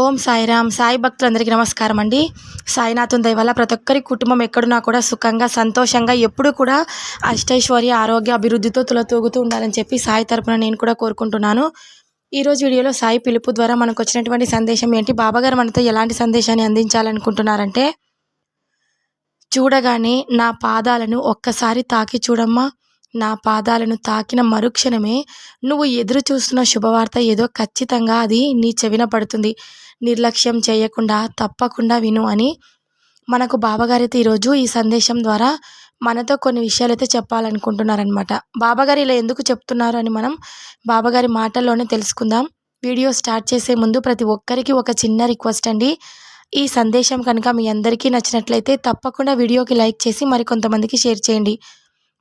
ఓం సాయిరామ్ సాయి భక్తులందరికీ నమస్కారం అండి. సాయినాథం దయవల్ల ప్రతి ఒక్కరి కుటుంబం ఎక్కడున్నా కూడా సుఖంగా సంతోషంగా ఎప్పుడూ కూడా అష్టైశ్వర్య ఆరోగ్య అభివృద్ధితో తులతూగుతూ ఉండాలని చెప్పి సాయి తరపున నేను కూడా కోరుకుంటున్నాను. ఈరోజు వీడియోలో సాయి పిలుపు ద్వారా మనకు వచ్చినటువంటి సందేశం ఏంటి? బాబాగారు మనతో ఎలాంటి సందేశాన్ని అందించాలనుకుంటున్నారంటే చూడగానే నా పాదాలను ఒక్కసారి తాకి చూడమ్మా. నా పాదాలను తాకిన మరుక్షణమే నువ్వు ఎదురు చూస్తున్న శుభవార్త ఏదో ఖచ్చితంగా అది నీ చెవిన పడుతుంది. నిర్లక్ష్యం చేయకుండా తప్పకుండా విను అని మనకు బాబాగారైతే ఈరోజు ఈ సందేశం ద్వారా మనతో కొన్ని విషయాలు అయితే చెప్పాలనుకుంటున్నారనమాట బాబాగారు ఇలా ఎందుకు చెప్తున్నారు అని మనం బాబాగారి మాటల్లోనే తెలుసుకుందాం. వీడియో స్టార్ట్ చేసే ముందు ప్రతి ఒక్కరికి ఒక చిన్న రిక్వెస్ట్ అండి. ఈ సందేశం కనుక మీ అందరికీ నచ్చినట్లయితే తప్పకుండా వీడియోకి లైక్ చేసి మరికొంతమందికి షేర్ చేయండి.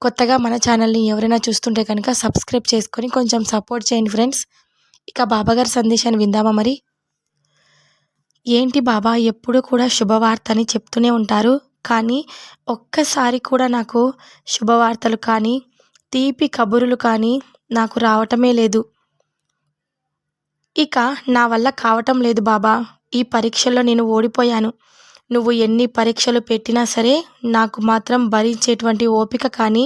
కొత్తగా మన ఛానల్ని ఎవరైనా చూస్తుంటే కనుక సబ్స్క్రైబ్ చేసుకొని కొంచెం సపోర్ట్ చేయండి ఫ్రెండ్స్. ఇక బాబాగారి సందేశాన్ని విందామా మరి? ఏంటి బాబా ఎప్పుడు కూడా శుభవార్త అని చెప్తూనే ఉంటారు. కానీ ఒక్కసారి కూడా నాకు శుభవార్తలు కానీ తీపి కబురులు కానీ నాకు రావటమే లేదు. ఇక నా వల్ల కావటం లేదు బాబా. ఈ పరీక్షల్లో నేను ఓడిపోయాను. నువ్వు ఎన్ని పరీక్షలు పెట్టినా సరే నాకు మాత్రం భరించేటువంటి ఓపిక కానీ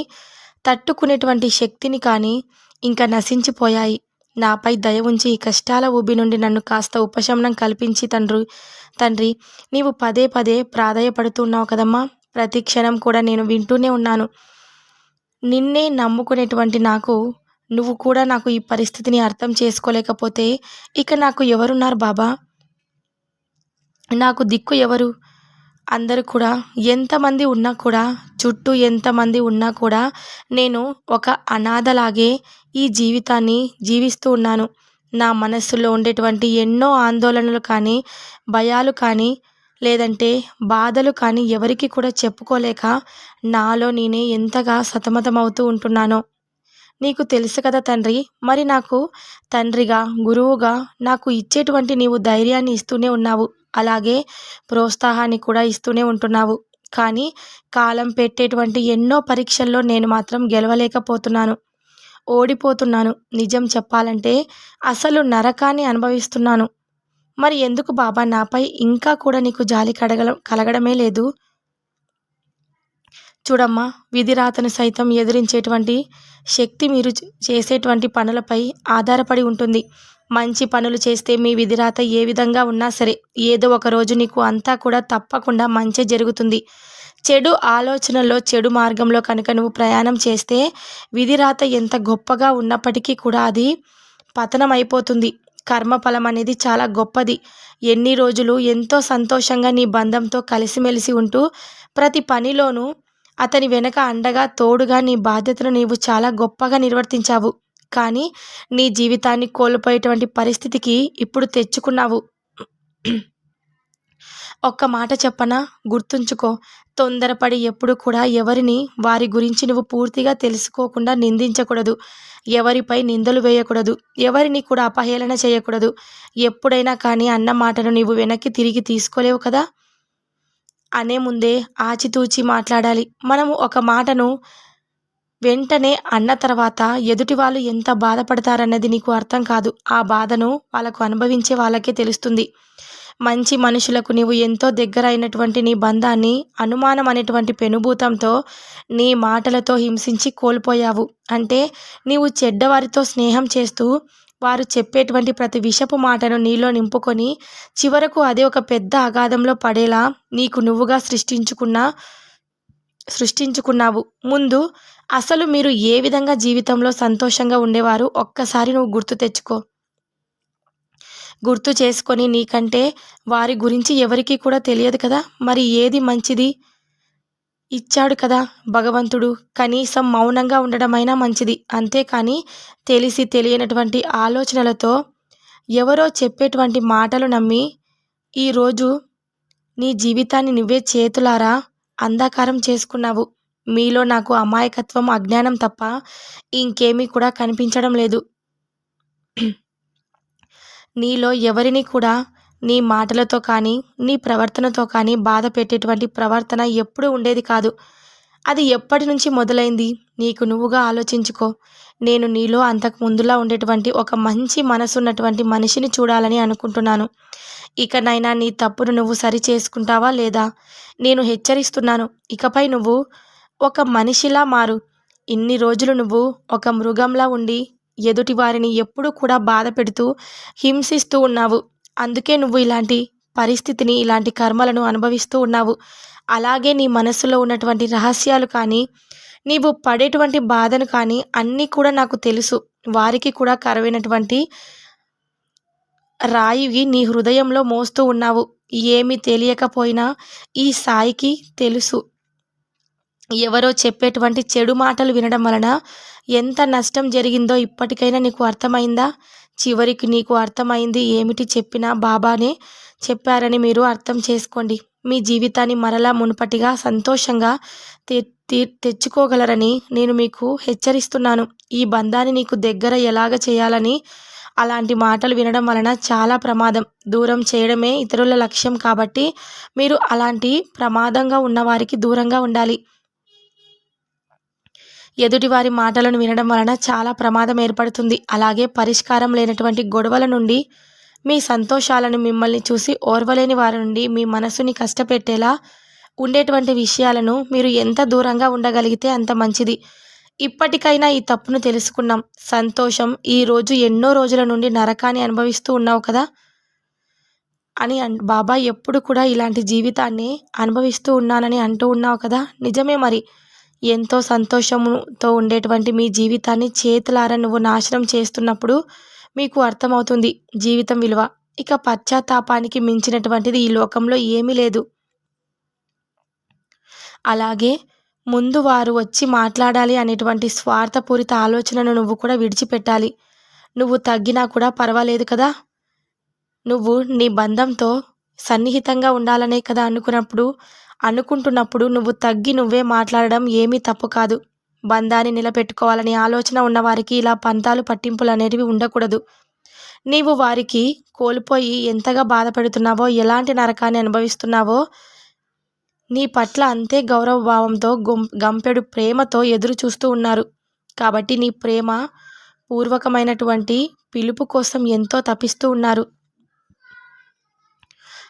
తట్టుకునేటువంటి శక్తిని కానీ ఇంకా నశించిపోయాయి. నాపై దయ ఉంచి ఈ కష్టాల ఊబి నుండి నన్ను కాస్త ఉపశమనం కల్పించి తండ్రి. తండ్రి నీవు పదే పదే ప్రాధాయపడుతున్నావు కదమ్మా. ప్రతి క్షణం కూడా నేను వింటూనే ఉన్నాను. నిన్నే నమ్ముకునేటువంటి నాకు నువ్వు కూడా నాకు ఈ పరిస్థితిని అర్థం చేసుకోలేకపోతే ఇక నాకు ఎవరున్నారు బాబా? నాకు దిక్కు ఎవరు? అందరూ కూడా ఎంతమంది ఉన్నా కూడా చుట్టూ ఎంతమంది ఉన్నా కూడా నేను ఒక అనాథలాగే ఈ జీవితాన్ని జీవిస్తూ ఉన్నాను. నా మనస్సులో ఉండేటువంటి ఎన్నో ఆందోళనలు కానీ భయాలు కానీ లేదంటే బాధలు కానీ ఎవరికి కూడా చెప్పుకోలేక నాలో నేనే ఎంతగా సతమతమవుతూ ఉంటున్నానో. నీకు తెలుసు కదా తండ్రి మరి నాకు తండ్రిగా గురువుగా నాకు ఇచ్చేటువంటి నీవు ధైర్యాన్ని ఇస్తూనే ఉన్నావు. అలాగే ప్రోత్సాహాన్ని కూడా ఇస్తూనే ఉంటున్నావు. కానీ కాలం పెట్టేటువంటి ఎన్నో పరీక్షల్లో నేను మాత్రం గెలవలేకపోతున్నాను. ఓడిపోతున్నాను. నిజం చెప్పాలంటే అసలు నరకాన్ని అనుభవిస్తున్నాను. మరి ఎందుకు బాబా? నాపై ఇంకా కూడా నీకు జాలి కడగ కలగడమే లేదు. చూడమ్మా విధిరాతను సైతం ఎదిరించేటువంటి శక్తి మీరు చేసేటువంటి పనులపై ఆధారపడి ఉంటుంది. మంచి పనులు చేస్తే మీ విధిరాత ఏ విధంగా ఉన్నా సరే ఏదో ఒక రోజు నీకు అంతా కూడా తప్పకుండా మంచి జరుగుతుంది. చెడు ఆలోచనలో చెడు మార్గంలో కనుక నువ్వు ప్రయాణం చేస్తే విధిరాత ఎంత గొప్పగా ఉన్నప్పటికీ కూడా అది పతనం అయిపోతుంది కర్మఫలం అనేది చాలా గొప్పది. ఎన్ని రోజులు ఎంతో సంతోషంగా నీ బంధంతో కలిసిమెలిసి ఉంటూ ప్రతి పనిలోనూ అతని వెనక అండగా తోడుగా నీ బాధ్యతను నీవు చాలా గొప్పగా నిర్వర్తించావు. కానీ నీ జీవితాన్ని కోల్పోయేటువంటి పరిస్థితికి ఇప్పుడు తెచ్చుకున్నావు. ఒక్క మాట చెప్పనా? గుర్తుంచుకో తొందరపడి ఎప్పుడు కూడా ఎవరిని వారి గురించి నువ్వు పూర్తిగా తెలుసుకోకుండా నిందించకూడదు. ఎవరిపై నిందలు వేయకూడదు. ఎవరిని కూడా అపహేళన చేయకూడదు. ఎప్పుడైనా కానీ అన్న మాటను నీవు వెనక్కి తిరిగి తీసుకోలేవు కదా? అనే ముందే ఆచితూచి మాట్లాడాలి. మనము ఒక మాటను వెంటనే అన్న తర్వాత ఎదుటి వాళ్ళు ఎంత బాధపడతారన్నది నీకు అర్థం కాదు. ఆ బాధను వాళ్ళకు అనుభవించే వాళ్ళకే తెలుస్తుంది. మంచి మనుషులకు నీవు ఎంతో దగ్గర అయినటువంటి నీ బంధాన్ని అనుమానం అనేటువంటి పెనుభూతంతో నీ మాటలతో హింసించి కోల్పోయావు. అంటే నీవు చెడ్డవారితో స్నేహం చేస్తూ వారు చెప్పేటువంటి ప్రతి విషపు మాటను నీలో నింపుకొని చివరకు అదే ఒక పెద్ద అగాధంలో పడేలా నీకు నువ్వుగా సృష్టించుకున్న సృష్టించుకున్నావు. ముందు అసలు మీరు ఏ విధంగా జీవితంలో సంతోషంగా ఉండేవారు ఒక్కసారి నువ్వు గుర్తు తెచ్చుకో. గుర్తు చేసుకొని నీకంటే వారి గురించి ఎవరికి కూడా తెలియదు కదా. మరి ఏది మంచిది? ఇచ్చాడు కదా భగవంతుడు. కనీసం మౌనంగా ఉండడమైనా మంచిది. అంతేకాని తెలిసి తెలియనటువంటి ఆలోచనలతో ఎవరో చెప్పేటువంటి మాటలు నమ్మి ఈరోజు నీ జీవితాన్ని నువ్వే చేతులారా అంధకారం చేసుకున్నావు. మీలో నాకు అమాయకత్వం అజ్ఞానం తప్ప ఇంకేమీ కూడా కనిపించడం లేదు. నీలో ఎవరిని కూడా నీ మాటలతో కానీ నీ ప్రవర్తనతో కానీ బాధ పెట్టేటువంటి ప్రవర్తన ఎప్పుడూ ఉండేది కాదు. అది ఎప్పటి నుంచి మొదలైంది? నీకు నువ్వుగా ఆలోచించుకో. నేను నీలో అంతకు ముందులా ఉండేటువంటి ఒక మంచి మనసున్నటువంటి మనిషిని చూడాలని అనుకుంటున్నాను. ఇకనైనా నీ తప్పును నువ్వు సరి చేసుకుంటావా లేదా? నేను హెచ్చరిస్తున్నాను. ఇకపై నువ్వు ఒక మనిషిలా మారు. ఇన్ని రోజులు నువ్వు ఒక మృగంలా ఉండి ఎదుటి వారిని ఎప్పుడూ కూడా బాధ పెడుతూ హింసిస్తూ ఉన్నావు. అందుకే నువ్వు ఇలాంటి పరిస్థితిని ఇలాంటి కర్మలను అనుభవిస్తూ ఉన్నావు. అలాగే నీ మనసులో ఉన్నటువంటి రహస్యాలు కానీ నీవు పడేటువంటి బాధను కానీ అన్నీ కూడా నాకు తెలుసు. వారికి కూడా కరువైనటువంటి రాయివి నీ హృదయంలో మోస్తూ ఉన్నావు. ఏమి తెలియకపోయినా ఈ సాయికి తెలుసు. ఎవరో చెప్పేటువంటి చెడు మాటలు వినడం వలన ఎంత నష్టం జరిగిందో ఇప్పటికైనా నీకు అర్థమైందా? చివరికి నీకు అర్థమైంది ఏమిటి చెప్పినా బాబానే చెప్పారని మీరు అర్థం చేసుకోండి. మీ జీవితాన్ని మరలా మునుపటిగా సంతోషంగా తె తెచ్చుకోగలరని నేను మీకు హెచ్చరిస్తున్నాను. ఈ బంధాన్ని నీకు దగ్గర ఎలాగ చేయాలని అలాంటి మాటలు వినడం వలన చాలా ప్రమాదం. దూరం చేయడమే ఇతరుల లక్ష్యం కాబట్టి మీరు అలాంటి ప్రమాదంగా ఉన్నవారికి దూరంగా ఉండాలి. ఎదుటివారి మాటలను వినడం వలన చాలా ప్రమాదం ఏర్పడుతుంది. అలాగే పరిష్కారం లేనటువంటి గొడవల నుండి మీ సంతోషాలను మిమ్మల్ని చూసి ఓర్వలేని వారి నుండి మీ మనసుని కష్టపెట్టేలా ఉండేటువంటి విషయాలను మీరు ఎంత దూరంగా ఉండగలిగితే అంత మంచిది. ఇప్పటికైనా ఈ తప్పును తెలుసుకున్నాం. సంతోషం ఈరోజు ఎన్నో రోజుల నుండి నరకాన్ని అనుభవిస్తూ ఉన్నావు కదా? అని బాబా ఎప్పుడు కూడా ఇలాంటి జీవితాన్ని అనుభవిస్తూ ఉన్నానని అంటూ ఉన్నావు కదా? నిజమే మరి. ఎంతో సంతోషముతో ఉండేటువంటి మీ జీవితాన్ని చేతులారా నువ్వు నాశనం చేస్తున్నప్పుడు మీకు అర్థమవుతుంది జీవితం విలువ. ఇక పశ్చాత్తాపానికి మించినటువంటిది ఈ లోకంలో ఏమీ లేదు. అలాగే ముందు వారు వచ్చి మాట్లాడాలి అనేటువంటి స్వార్థపూరిత ఆలోచనను నువ్వు కూడా విడిచిపెట్టాలి. నువ్వు తగ్గినా కూడా పర్వాలేదు కదా? నువ్వు నీ బంధంతో సన్నిహితంగా ఉండాలనే కదా అనుకున్నప్పుడు అనుకుంటున్నప్పుడు నువ్వు తగ్గి నువ్వే మాట్లాడడం ఏమీ తప్పు కాదు. బంధాన్ని నిలబెట్టుకోవాలని ఆలోచన ఉన్నవారికి ఇలా పంతాలు పట్టింపులు అనేటివి ఉండకూడదు. నీవు వారికి కోల్పోయి ఎంతగా బాధపడుతున్నావో ఎలాంటి నరకాన్ని అనుభవిస్తున్నావో నీ పట్ల అంతే గౌరవ భావంతో గంపెడు ప్రేమతో ఎదురు చూస్తూ ఉన్నారు. కాబట్టి నీ ప్రేమ పూర్వకమైనటువంటి పిలుపు కోసం ఎంతో తపిస్తూ ఉన్నారు.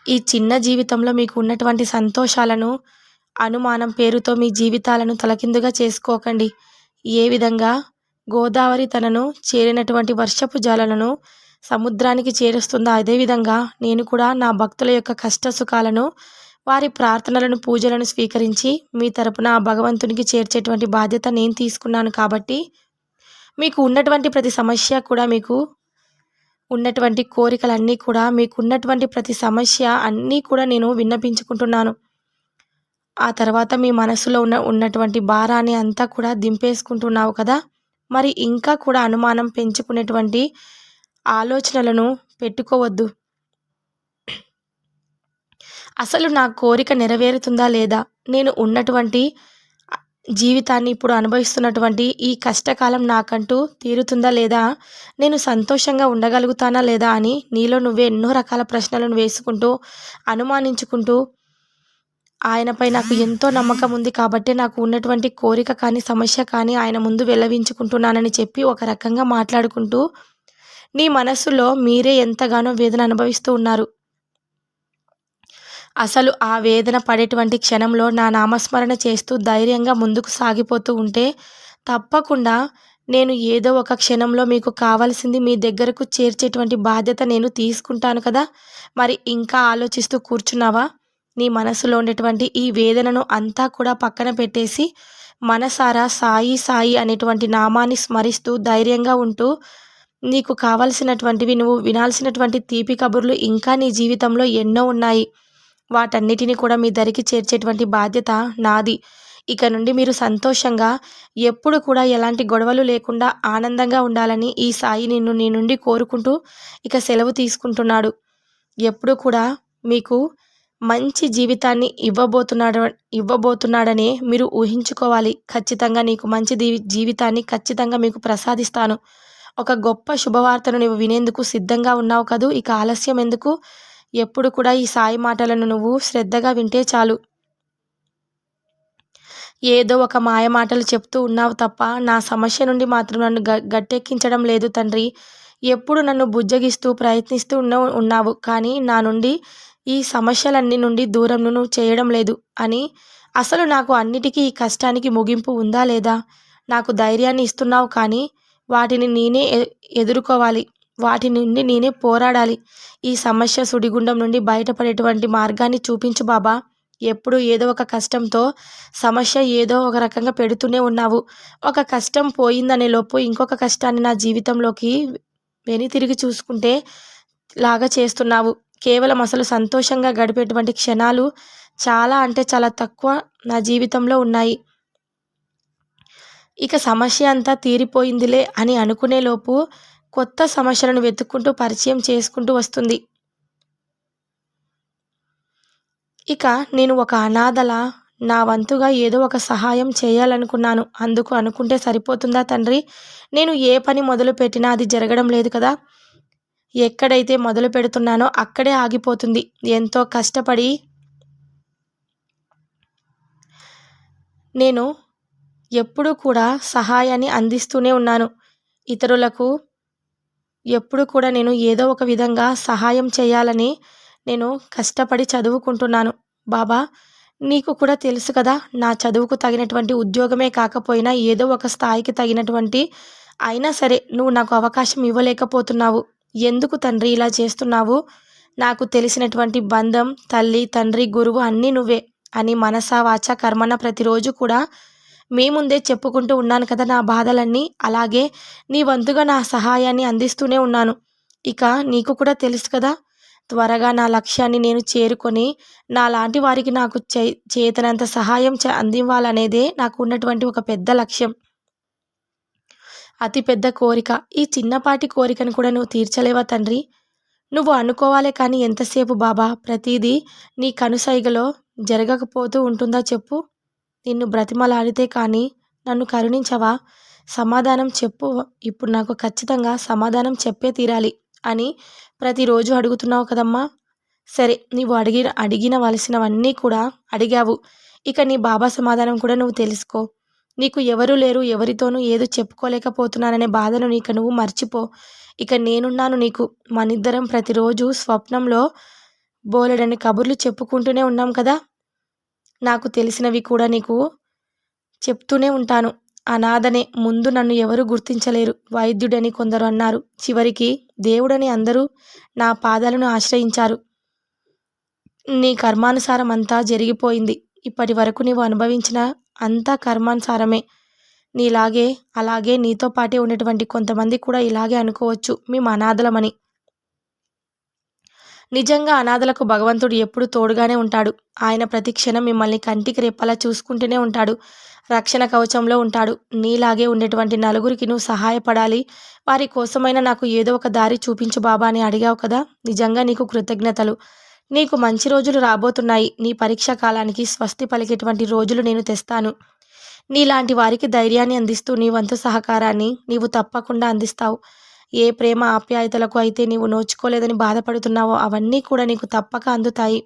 ఈ చిన్న జీవితంలో మీకు ఉన్నటువంటి సంతోషాలను అనుమానం పేరుతో మీ జీవితాలను తలకిందుగా చేసుకోకండి. ఏ విధంగా? గోదావరి తనను చేరినటువంటి వర్షపు జలాలను సముద్రానికి చేరుస్తుందో? అదేవిధంగా నేను కూడా నా భక్తుల యొక్క కష్ట సుఖాలను వారి ప్రార్థనలను పూజలను స్వీకరించి మీ తరపున ఆ భగవంతునికి చేర్చేటువంటి బాధ్యత నేను తీసుకున్నాను కాబట్టి మీకు ఉన్నటువంటి ప్రతి సమస్య కూడా మీకు ఉన్నటువంటి కోరికలన్నీ కూడా మీకు ఉన్నటువంటి ప్రతి సమస్య అన్నీ కూడా నేను విన్నపించుకుంటున్నాను. ఆ తర్వాత మీ మనసులో ఉన్న ఉన్నటువంటి భారాన్ని అంతా కూడా దింపేసుకుంటున్నావు కదా? మరి ఇంకా కూడా అనుమానం పెంచుకునేటువంటి ఆలోచనలను పెట్టుకోవద్దు. అసలు నా కోరిక నెరవేరుతుందా లేదా? నేను ఉన్నటువంటి జీవితాన్ని ఇప్పుడు అనుభవిస్తున్నటువంటి ఈ కష్టకాలం నాకంటూ తీరుతుందా లేదా? నేను సంతోషంగా ఉండగలుగుతానా లేదా అని నీలో నువ్వే ఎన్నో రకాల ప్రశ్నలను వేసుకుంటూ అనుమానించుకుంటూ ఆయనపై నాకు ఎంతో నమ్మకం ఉంది కాబట్టి నాకు ఉన్నటువంటి కోరిక కానీ సమస్య కానీ ఆయన ముందు వెల్లవించుకుంటున్నానని చెప్పి ఒక రకంగా మాట్లాడుకుంటూ నీ మనస్సులో మీరే ఎంతగానో వేదన అనుభవిస్తూ ఉన్నారు. అసలు ఆ వేదన పడేటువంటి క్షణంలో నా నామస్మరణ చేస్తూ ధైర్యంగా ముందుకు సాగిపోతూ ఉంటే తప్పకుండా నేను ఏదో ఒక క్షణంలో మీకు కావాల్సింది మీ దగ్గరకు చేర్చేటువంటి బాధ్యత నేను తీసుకుంటాను కదా? మరి ఇంకా ఆలోచిస్తూ కూర్చున్నావా? నీ మనసులో ఉండేటువంటి ఈ వేదనను అంతా కూడా పక్కన పెట్టేసి మనసారా సాయి సాయి అనేటువంటి నామాన్ని స్మరిస్తూ ధైర్యంగా ఉంటూ నీకు కావలసినటువంటివి నువ్వు వినాల్సినటువంటి తీపి కబుర్లు ఇంకా నీ జీవితంలో ఎన్నో ఉన్నాయి. వాటన్నిటిని కూడా మీ దరికి చేర్చేటువంటి బాధ్యత నాది. ఇక నుండి మీరు సంతోషంగా ఎప్పుడు కూడా ఎలాంటి గొడవలు లేకుండా ఆనందంగా ఉండాలని ఈ సాయి నిన్ను నీ నుండి కోరుకుంటూ ఇక సెలవు తీసుకుంటున్నాడు. ఎప్పుడు కూడా మీకు మంచి జీవితాన్ని ఇవ్వబోతున్నాడు ఇవ్వబోతున్నాడనే మీరు ఊహించుకోవాలి. ఖచ్చితంగా నీకు మంచి జీవితాన్ని ఖచ్చితంగా మీకు ప్రసాదిస్తాను. ఒక గొప్ప శుభవార్తను నువ్వు వినేందుకు సిద్ధంగా ఉన్నావు కదూ? ఇక ఆలస్యం ఎందుకు? ఎప్పుడు కూడా ఈ సాయి మాటలను నువ్వు శ్రద్ధగా వింటే చాలు. ఏదో ఒక మాయమాటలు చెప్తూ ఉన్నావు తప్ప నా సమస్య నుండి మాత్రం నన్ను గ గట్టెక్కించడం లేదు తండ్రి. ఎప్పుడు నన్ను బుజ్జగిస్తూ ప్రయత్నిస్తూ ఉన్న ఉన్నావు కానీ నా నుండి ఈ సమస్యలన్నీ నుండి దూరం నువ్వు చేయడం లేదు అని అసలు నాకు అన్నిటికీ ఈ కష్టానికి ముగింపు ఉందా లేదా? నాకు ధైర్యాన్ని ఇస్తున్నావు కానీ వాటిని నేనే ఎదుర్కోవాలి. వాటి నుండి నేనే పోరాడాలి. ఈ సమస్య సుడిగుండం నుండి బయటపడేటువంటి మార్గాన్ని చూపించు బాబా. ఎప్పుడు ఏదో ఒక కష్టంతో సమస్య ఏదో ఒక రకంగా పెడుతూనే ఉన్నావు. ఒక కష్టం పోయిందనే లోపు ఇంకొక కష్టాన్ని నా జీవితంలోకి వెని తిరిగి చూసుకుంటే లాగా చేస్తున్నావు. కేవలం అసలు సంతోషంగా గడిపేటువంటి క్షణాలు చాలా అంటే చాలా తక్కువ నా జీవితంలో ఉన్నాయి. ఇక సమస్య అంతా తీరిపోయిందిలే అని అనుకునేలోపు కొత్త సమస్యలను వెతుక్కుంటూ పరిచయం చేసుకుంటూ వస్తుంది. ఇక నేను ఒక అనాథల నా వంతుగా ఏదో ఒక సహాయం చేయాలనుకున్నాను. అందుకు అనుకుంటే సరిపోతుందా తండ్రి? నేను ఏ పని మొదలు పెట్టినా అది జరగడం లేదు కదా? ఎక్కడైతే మొదలు పెడుతున్నానో అక్కడే ఆగిపోతుంది. ఎంతో కష్టపడి నేను ఎప్పుడూ కూడా సహాయాన్ని అందిస్తూనే ఉన్నాను. ఇతరులకు ఎప్పుడు కూడా నేను ఏదో ఒక విధంగా సహాయం చేయాలని నేను కష్టపడి చదువుకుంటున్నాను. బాబా నీకు కూడా తెలుసు కదా నా చదువుకు తగినటువంటి ఉద్యోగమే కాకపోయినా ఏదో ఒక స్థాయికి తగినటువంటి అయినా సరే నువ్వు నాకు అవకాశం ఇవ్వలేకపోతున్నావు. ఎందుకు తండ్రి ఇలా చేస్తున్నావు? నాకు తెలిసినటువంటి బంధం తల్లి తండ్రి గురువు అన్నీ నువ్వే అని మనసా వాచ కర్మన ప్రతిరోజు కూడా మీ ముందే చెప్పుకుంటూ ఉన్నాను కదా నా బాధలన్నీ. అలాగే నీ వంతుగా నా సహాయాన్ని అందిస్తూనే ఉన్నాను. ఇక నీకు కూడా తెలుసు కదా త్వరగా నా లక్ష్యాన్ని నేను చేరుకొని నాలాంటి వారికి నాకు చే చేతనంత సహాయం చ అందివ్వాలనేదే నాకు ఉన్నటువంటి ఒక పెద్ద లక్ష్యం. అతి పెద్ద కోరిక. ఈ చిన్నపాటి కోరికను కూడా నువ్వు తీర్చలేవా తండ్రి? నువ్వు అనుకోవాలే కానీ ఎంతసేపు బాబా? ప్రతిదీ నీ కనుసైగలో జరగకపోతూ ఉంటుందా చెప్పు? నిన్ను బ్రతిమలాడితే కానీ నన్ను కరుణించవా? సమాధానం చెప్పు ఇప్పుడు నాకు ఖచ్చితంగా సమాధానం చెప్పే తీరాలి అని ప్రతిరోజు అడుగుతున్నావు కదమ్మా. సరే నీవు అడిగిన అడిగిన వలసినవన్నీ కూడా అడిగావు. ఇక నీ బాబా సమాధానం కూడా నువ్వు తెలుసుకో. నీకు ఎవరు లేరు ఎవరితోనూ ఏదో చెప్పుకోలేకపోతున్నాననే బాధను నీకు నువ్వు మర్చిపో. ఇక నేనున్నాను నీకు. మనిద్దరం ప్రతిరోజు స్వప్నంలో బోలెడని కబుర్లు చెప్పుకుంటూనే ఉన్నాం కదా. నాకు తెలిసినవి కూడా నీకు చెప్తూనే ఉంటాను. అనాథనే ముందు నన్ను ఎవరు గుర్తించలేరు. వైద్యుడని కొందరు అన్నారు. చివరికి దేవుడని అందరూ నా పాదాలను ఆశ్రయించారు. నీ కర్మానుసారం అంతా జరిగిపోయింది. ఇప్పటి వరకు నీవు అనుభవించిన అంతా కర్మానుసారమే. నీలాగే అలాగే నీతో పాటే ఉన్నటువంటి కొంతమంది కూడా ఇలాగే అనుకోవచ్చు. మేము అనాథలమని. నిజంగా అనాథలకు భగవంతుడు ఎప్పుడు తోడుగానే ఉంటాడు. ఆయన ప్రతి క్షణం మిమ్మల్ని కంటికి రెప్పలా చూసుకుంటూనే ఉంటాడు. రక్షణ కవచంలో ఉంటాడు. నీలాగే ఉండేటువంటి నలుగురికి నువ్వు సహాయపడాలి. వారి కోసమైనా నాకు ఏదో ఒక దారి చూపించు బాబా అని అడిగావు కదా? నిజంగా నీకు కృతజ్ఞతలు. నీకు మంచి రోజులు రాబోతున్నాయి. నీ పరీక్ష కాలానికి స్వస్తి పలికేటువంటి రోజులు నేను తెస్తాను. నీలాంటి వారికి ధైర్యాన్ని అందిస్తూ నీ వంతు సహకారాన్ని నీవు తప్పకుండా అందిస్తావు. ఏ ప్రేమ ఆప్యాయతలకు అయితే నీవు నోచుకోలేదని బాధపడుతున్నావో అవన్నీ కూడా నీకు తప్పక అందుతాయి.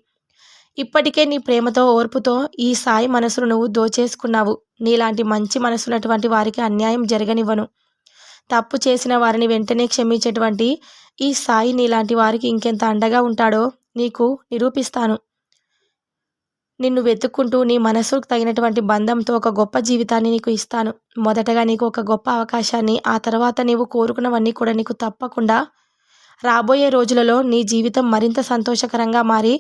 ఇప్పటికే నీ ప్రేమతో ఓర్పుతో ఈ సాయి మనసును నువ్వు దోచేసుకున్నావు. నీలాంటి మంచి మనసున్నటువంటి వారికి అన్యాయం జరగనివ్వను. తప్పు చేసిన వారిని వెంటనే క్షమించేటువంటి ఈ సాయి నీలాంటి వారికి ఇంకెంత అండగా ఉంటాడో నీకు నిరూపిస్తాను. నిన్ను వెతుక్కుంటూ నీ మనసుకు తగినటువంటి బంధంతో ఒక గొప్ప జీవితాన్ని నీకు ఇస్తాను. మొదటగా నీకు ఒక గొప్ప అవకాశాన్ని ఆ తర్వాత నీవు కోరుకున్నవన్నీ కూడా నీకు తప్పకుండా రాబోయే రోజులలో నీ జీవితం మరింత సంతోషకరంగా మారి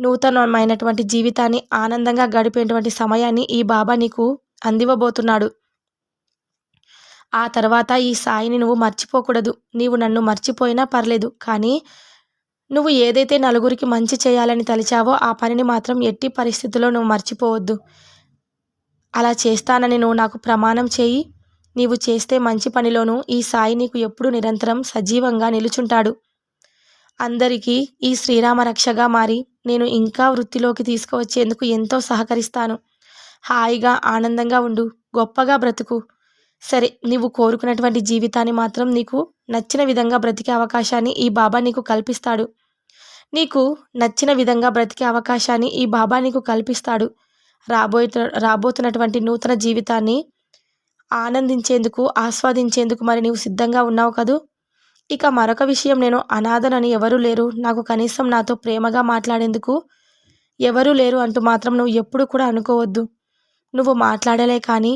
నూతనమైనటువంటి జీవితాన్ని ఆనందంగా గడిపేటువంటి సమయాన్ని ఈ బాబా నీకు అందివ్వబోతున్నాడు. ఆ తర్వాత ఈ సాయిని నువ్వు మర్చిపోకూడదు. నీవు నన్ను మర్చిపోయినా పర్లేదు. కానీ నువ్వు ఏదైతే నలుగురికి మంచి చేయాలని తలిచావో ఆ పనిని మాత్రం ఎట్టి పరిస్థితుల్లో నువ్వు మర్చిపోవద్దు. అలా చేస్తానని నువ్వు నాకు ప్రమాణం చేయి. నీవు చేస్తే మంచి పనిలోనూ ఈ సాయి నీకు ఎప్పుడు నిరంతరం సజీవంగా నిలుచుంటాడు. అందరికీ ఈ శ్రీరామ రక్షగా మారి నేను ఇంకా వృత్తిలోకి తీసుకువచ్చేందుకు ఎంతో సహకరిస్తాను. హాయిగా ఆనందంగా ఉండు. గొప్పగా బ్రతుకు. సరే నీవు కోరుకున్నటువంటి జీవితాన్ని మాత్రం నీకు నచ్చిన విధంగా బ్రతికే అవకాశాన్ని ఈ బాబా నీకు కల్పిస్తాడు. నీకు నచ్చిన విధంగా బ్రతికే అవకాశాన్ని ఈ బాబా నీకు కల్పిస్తాడు. రాబోయే రాబోతున్నటువంటి నూతన జీవితాన్ని ఆనందించేందుకు ఆస్వాదించేందుకు మరి నీవు సిద్ధంగా ఉన్నావు కదూ? ఇక మరొక విషయం నేను అనాథనని ఎవరూ లేరు. నాకు కనీసం నాతో ప్రేమగా మాట్లాడేందుకు ఎవరూ లేరు అంటూ మాత్రం నువ్వు ఎప్పుడు కూడా అనుకోవద్దు. నువ్వు మాట్లాడలే కానీ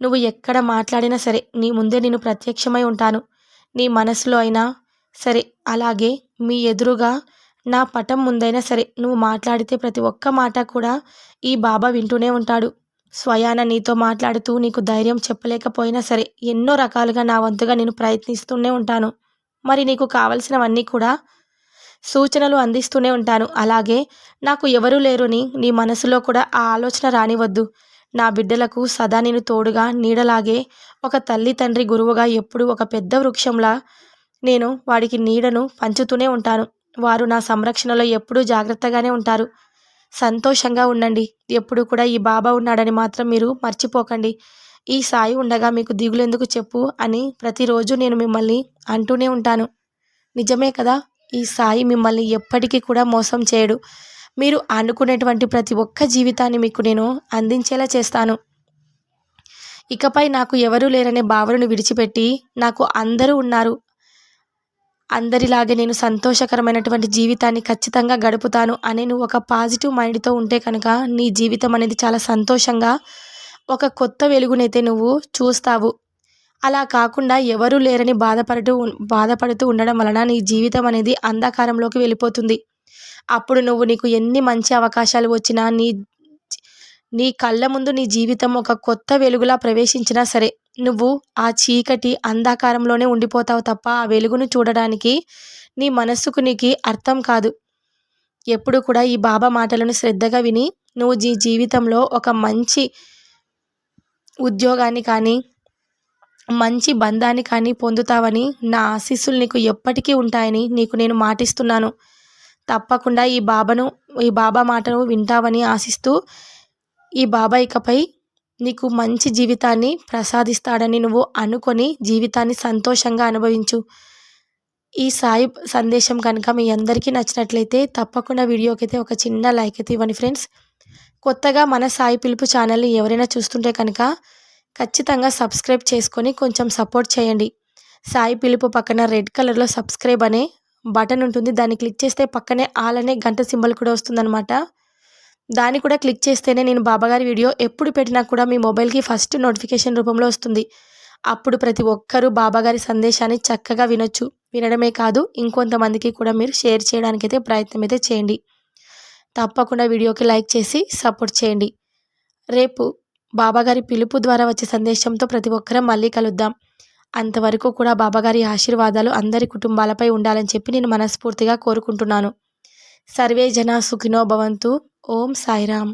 నువ్వు ఎక్కడ మాట్లాడినా సరే నీ ముందే నేను ప్రత్యక్షమై ఉంటాను. నీ మనసులో అయినా సరే అలాగే మీ ఎదురుగా నా పటం ముందైనా సరే నువ్వు మాట్లాడితే ప్రతి ఒక్క మాట కూడా ఈ బాబా వింటూనే ఉంటాడు. స్వయాన నీతో మాట్లాడుతూ నీకు ధైర్యం చెప్పలేకపోయినా సరే ఎన్నో రకాలుగా నా వంతుగా నేను ప్రయత్నిస్తూనే ఉంటాను. మరి నీకు కావలసినవన్నీ కూడా సూచనలు అందిస్తూనే ఉంటాను. అలాగే నాకు ఎవరూ లేరుని నీ మనసులో కూడా ఆ ఆలోచన రానివద్దు. నా బిడ్డలకు సదా నేను తోడుగా నీడలాగే ఒక తల్లి తండ్రి గురువుగా ఎప్పుడు ఒక పెద్ద వృక్షంలా నేను వాడికి నీడను పంచుతూనే ఉంటాను. వారు నా సంరక్షణలో ఎప్పుడూ జాగ్రత్తగానే ఉంటారు. సంతోషంగా ఉండండి. ఎప్పుడు కూడా ఈ బాబా ఉన్నాడని మాత్రం మీరు మర్చిపోకండి. ఈ సాయి ఉండగా మీకు దిగులెందుకు చెప్పు అని ప్రతిరోజు నేను మిమ్మల్ని అంటూనే ఉంటాను. నిజమే కదా? ఈ సాయి మిమ్మల్ని ఎప్పటికీ కూడా మోసం చేయడు. మీరు అనుకునేటువంటి ప్రతి ఒక్క జీవితాన్ని మీకు నేను అందించేలా చేస్తాను. ఇకపై నాకు ఎవరూ లేరనే భావనను విడిచిపెట్టి నాకు అందరూ ఉన్నారు. అందరిలాగే నేను సంతోషకరమైనటువంటి జీవితాన్ని ఖచ్చితంగా గడుపుతాను అనే నువ్వు ఒక పాజిటివ్ మైండ్తో ఉంటే కనుక నీ జీవితం అనేది చాలా సంతోషంగా ఒక కొత్త వెలుగునైతే నువ్వు చూస్తావు. అలా కాకుండా ఎవరూ లేరని బాధపడుతూ బాధపడుతూ ఉండడం వలన నీ జీవితం అనేది అంధకారంలోకి వెళ్ళిపోతుంది. అప్పుడు నువ్వు నీకు ఎన్ని మంచి అవకాశాలు వచ్చినా నీ నీ కళ్ళ ముందు నీ జీవితం ఒక కొత్త వెలుగులా ప్రవేశించినా సరే నువ్వు ఆ చీకటి అంధకారంలోనే ఉండిపోతావు తప్ప ఆ వెలుగును చూడడానికి నీ మనస్సుకు నీకు అర్థం కాదు. ఎప్పుడు కూడా ఈ బాబా మాటలను శ్రద్ధగా విని నువ్వు నీ జీవితంలో ఒక మంచి ఉద్యోగాన్ని కానీ మంచి బంధాన్ని కానీ పొందుతావని నా ఆశీస్సులు నీకు ఎప్పటికీ ఉంటాయని నీకు నేను మాటిస్తున్నాను. తప్పకుండా ఈ బాబాను ఈ బాబా మాటను వింటావని ఆశిస్తూ ఈ బాబా ఇకపై నీకు మంచి జీవితాన్ని ప్రసాదిస్తాడని నువ్వు అనుకొని జీవితాన్ని సంతోషంగా అనుభవించు. ఈ సాయి సందేశం కనుక మీ అందరికీ నచ్చినట్లయితే తప్పకుండా వీడియోకి అయితే ఒక చిన్న లైక్ అయితే ఇవ్వండి ఫ్రెండ్స్. కొత్తగా మన సాయి పిలుపు ఛానల్ని ఎవరైనా చూస్తుంటే కనుక ఖచ్చితంగా సబ్స్క్రైబ్ చేసుకొని కొంచెం సపోర్ట్ చేయండి. సాయి పిలుపు పక్కన రెడ్ కలర్లో సబ్స్క్రైబ్ అనే బటన్ ఉంటుంది. దాన్ని క్లిక్ చేస్తే పక్కనే ఆల్ అనే గంట సింబల్ కూడా వస్తుందన్నమాట. దాన్ని కూడా క్లిక్ చేస్తేనే నేను బాబాగారి వీడియో ఎప్పుడు పెట్టినా కూడా మీ మొబైల్కి ఫస్ట్ నోటిఫికేషన్ రూపంలో వస్తుంది. అప్పుడు ప్రతి ఒక్కరూ బాబాగారి సందేశాన్ని చక్కగా వినొచ్చు. వినడమే కాదు ఇంకొంతమందికి కూడా మీరు షేర్ చేయడానికైతే ప్రయత్నం అయితే చేయండి. తప్పకుండా వీడియోకి లైక్ చేసి సపోర్ట్ చేయండి. రేపు బాబాగారి పిలుపు ద్వారా వచ్చే సందేశంతో ప్రతి ఒక్కరం మళ్ళీ కలుద్దాం. అంతవరకు కూడా బాబాగారి ఆశీర్వాదాలు అందరి కుటుంబాలపై ఉండాలని చెప్పి నేను మనస్ఫూర్తిగా కోరుకుంటున్నాను. సర్వే జన సుఖినో భవంతు. ఓం సాయిరామ్.